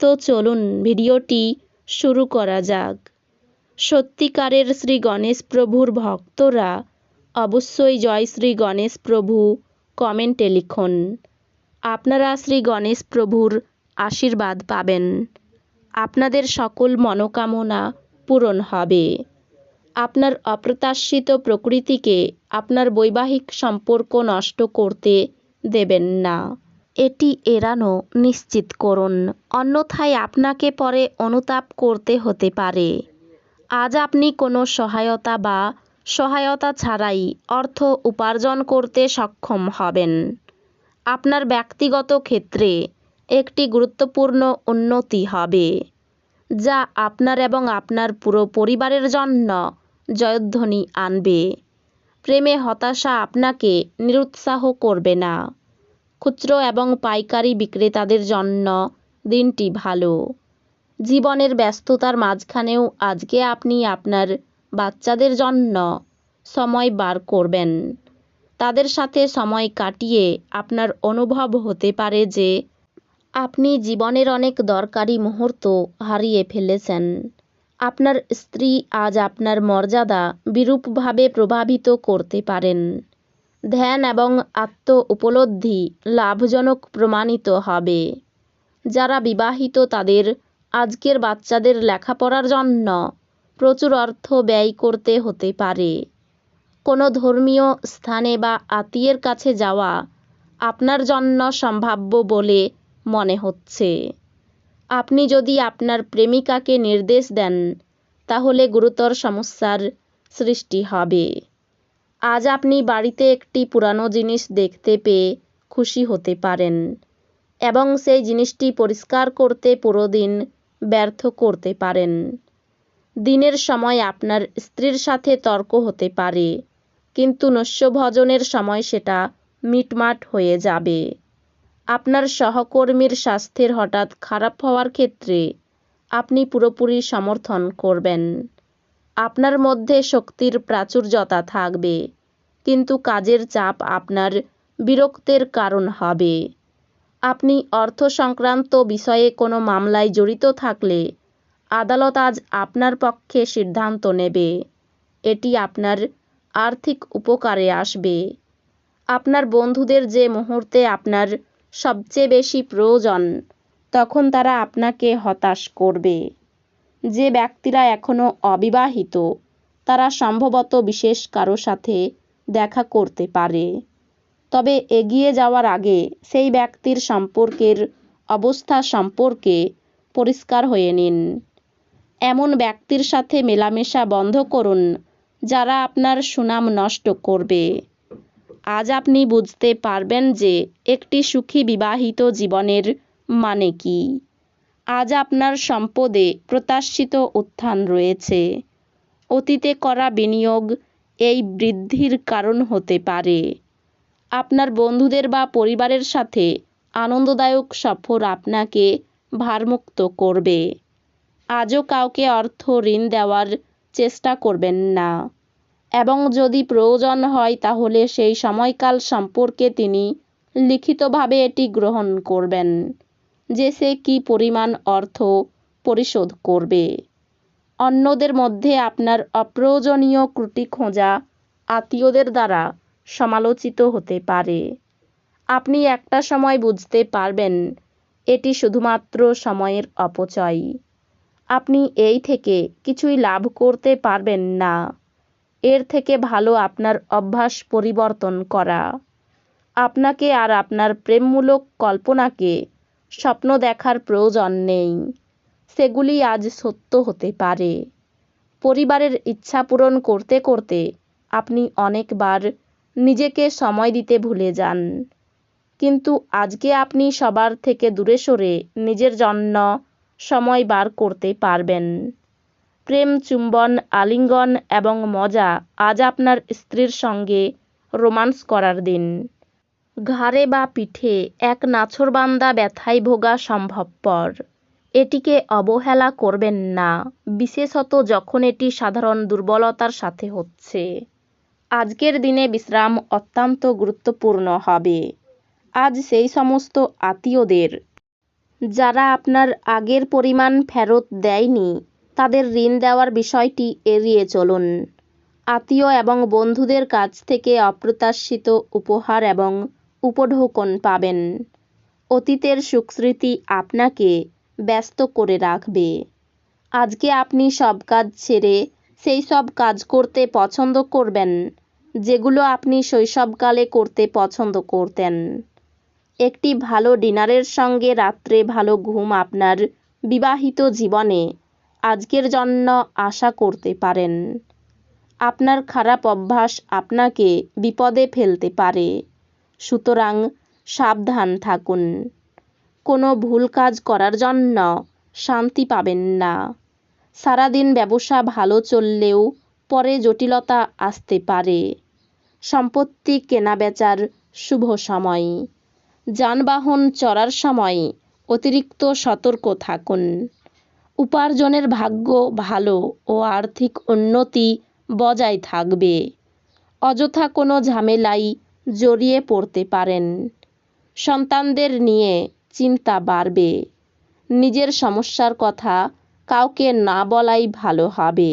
তো চলুন ভিডিওটি শুরু করা যাক। সত্যিকারের শ্রী গণেশ প্রভুর ভক্তরা অবশ্যই জয় শ্রী গণেশ প্রভু কমেন্টে লিখুন। আপনারা শ্রী গণেশ প্রভুর আশীর্বাদ পাবেন। আপনাদের সকল মনোকামনা পূরণ হবে। আপনার অপ্রত্যাশিত প্রকৃতিকে আপনার বৈবাহিক সম্পর্ক নষ্ট করতে দেবেন না। এটি এড়ানো নিশ্চিত করুন। অন্যথায় আপনাকে পরে অনুতাপ করতে হতে পারে। আজ আপনি কোনো সহায়তা বা সহায়তা ছাড়াই অর্থ উপার্জন করতে সক্ষম হবেন। আপনার ব্যক্তিগত ক্ষেত্রে একটি গুরুত্বপূর্ণ উন্নতি হবে, যা আপনার এবং আপনার পুরো পরিবারের জন্য জয়ধ্বনি আনবে। প্রেমে হতাশা আপনাকে নিরুৎসাহ করবে না। খুচরো এবং পাইকারি বিক্রেতাদের জন্য দিনটি ভালো। জীবনের ব্যস্ততার মাঝখানেও আজকে আপনি আপনার বাচ্চাদের জন্য সময় বার করবেন। তাদের সাথে সময় কাটিয়ে আপনার অনুভব হতে পারে যে আপনি জীবনের অনেক দরকারি মুহূর্ত হারিয়ে ফেলেছেন। আপনার স্ত্রী আজ আপনার মর্যাদা বিরূপভাবে প্রভাবিত করতে পারেন। ধ্যান এবং আত্ম উপলব্ধি লাভজনক প্রমাণিত হবে। যারা বিবাহিত, তাদের আজকের বাচ্চাদের লেখাপড়ার জন্য প্রচুর অর্থ ব্যয় করতে হতে পারে। কোনো ধর্মীয় স্থানে বা আত্মীয়ের কাছে যাওয়া আপনার জন্য সম্ভাব্য বলে মনে হচ্ছে। আপনি যদি আপনার প্রেমিকাকে নির্দেশ দেন, তাহলে গুরুতর সমস্যার সৃষ্টি হবে। আজ আপনি বাড়িতে একটি পুরানো জিনিস দেখতে পেয়ে খুশি হতে পারেন এবং সেই জিনিসটি পরিষ্কার করতে পুরো দিন ব্যর্থ করতে পারেন। দিনের সময় আপনার স্ত্রীর সাথে তর্ক হতে পারে, কিন্তু নস্যভজনের সময় সেটা মিটমাট হয়ে যাবে। আপনার সহকর্মীর স্বাস্থ্যের হঠাৎ খারাপ হওয়ার ক্ষেত্রে আপনি পুরোপুরি সমর্থন করবেন। আপনার মধ্যে শক্তির প্রাচুর্যতা থাকবে। কিন্তু কাজের চাপ আপনার বিরক্তের কারণ হবে। আপনি অর্থ সংক্রান্ত বিষয়ে কোনো মামলায় জড়িত থাকলে আদালত আজ আপনার পক্ষে সিদ্ধান্ত নেবে। এটি আপনার আর্থিক উপকারে আসবে। আপনার বন্ধুদের যে মুহূর্তে আপনার সবচেয়ে বেশি প্রয়োজন, তখন তারা আপনাকে হতাশ করবে। যে ব্যক্তিরা এখনও অবিবাহিত, তারা সম্ভবত বিশেষ কারও সাথে দেখা করতে পারে। তবে এগিয়ে যাওয়ার আগে সেই ব্যক্তির সম্পর্কের অবস্থা সম্পর্কে পরিষ্কার হয়ে নিন। এমন ব্যক্তির সাথে মেলামেশা বন্ধ করুন, যারা আপনার সুনাম নষ্ট করবে। আজ আপনি বুঝতে পারবেন যে একটি সুখী বিবাহিত জীবনের মানে কি। আজ আপনার সম্পদে প্রত্যাশিত উত্থান রয়েছে। অতীতে করা বিনিয়োগ এই বৃদ্ধির কারণ হতে পারে। আপনার বন্ধুদের বা পরিবারের সাথে আনন্দদায়ক সফর আপনাকে ভারমুক্ত করবে। আজও কাউকে অর্থ ঋণ দেওয়ার চেষ্টা করবেন না। এবং যদি প্রয়োজন হয়, তাহলে সেই সময়কাল সম্পর্কে তিনি লিখিতভাবে এটি গ্রহণ করবেন যে সে কী পরিমাণ অর্থ পরিশোধ করবে। অন্যদের মধ্যে আপনার অপ্রয়োজনীয় ত্রুটি খোঁজা আত্মীয়দের দ্বারা সমালোচিত হতে পারে। আপনি একটা সময় বুঝতে পারবেন, এটি শুধুমাত্র সময়ের অপচয়। আপনি এই থেকে কিছুই লাভ করতে পারবেন না। এর থেকে ভালো আপনার অভ্যাস পরিবর্তন করা। আপনাকে আর আপনার প্রেমমূলক কল্পনাকে স্বপ্ন দেখার প্রয়োজন নেই। সেগুলি আজ সত্য হতে পারে। পরিবারের ইচ্ছা পূরণ করতে করতে আপনি অনেকবার নিজেকে সময় দিতে ভুলে যান। কিন্তু আজকে আপনি সবার থেকে দূরে সরে নিজের জন্য সময় বার করতে পারবেন। প্রেম, চুম্বন, আলিঙ্গন এবং মজা আজ আপনার স্ত্রীর সঙ্গে রোমান্স করার দিন। ঘাড়ে বা পিঠে এক নাছোড়বান্দা ব্যথায় ভোগা সম্ভবপর। এটিকে অবহেলা করবেন না, বিশেষত যখন এটি সাধারণ দুর্বলতার সাথে হচ্ছে। আজকের দিনে বিশ্রাম অত্যন্ত গুরুত্বপূর্ণ হবে। আজ সেই সমস্ত আত্মীয়দের, যারা আপনার আগের পরিমাণ ফেরত দেয়নি, তাদের ঋণ দেওয়ার বিষয়টি এড়িয়ে চলুন। আত্মীয় এবং বন্ধুদের কাছ থেকে অপ্রত্যাশিত উপহার এবং উপঢৌকন পাবেন। অতীতের সুস্মৃতি আপনাকে ব্যস্ত করে রাখবে। আজকে আপনি সব কাজ ছেড়ে সেই সব কাজ করতে পছন্দ করবেন, যেগুলো আপনি শৈশবকালে করতে পছন্দ করতেন। একটি ভালো ডিনারের সঙ্গে রাত্রে ভালো ঘুম আপনার বিবাহিত জীবনে আজকের জন্য আশা করতে পারেন। আপনার খারাপ অভ্যাস আপনাকে বিপদে ফেলতে পারে। সুতরাং সাবধান থাকুন। কোনো ভুল কাজ করার জন্য শান্তি পাবেন না। সারাদিন ব্যবসা ভালো চললেও পরে জটিলতা আসতে পারে। সম্পত্তি কেনাবেচার শুভ সময়। যানবাহন চড়ার সময় অতিরিক্ত সতর্ক থাকুন। উপার্জনের ভাগ্য ভালো ও আর্থিক উন্নতি বজায় থাকবে। অযথা কোনো ঝামেলায় জড়িয়ে পড়তে পারেন। সন্তানদের নিয়ে চিন্তা বাড়বে। নিজের সমস্যার কথা কাউকে না বলাই ভালো হবে।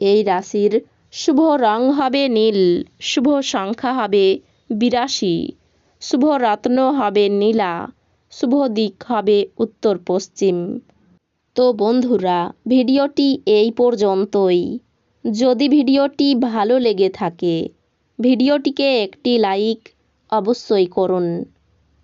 এই রাশির শুভ রং হবে নীল, শুভ সংখ্যা হবে বিরাশি, শুভ রত্ন হবে নীলা, শুভ দিক হবে উত্তর পশ্চিম। তো বন্ধুরা, ভিডিওটি এই পর্যন্তই। যদি ভিডিওটি ভালো লেগে থাকে, ভিডিওটিকে একটি লাইক অবশ্যই করুন।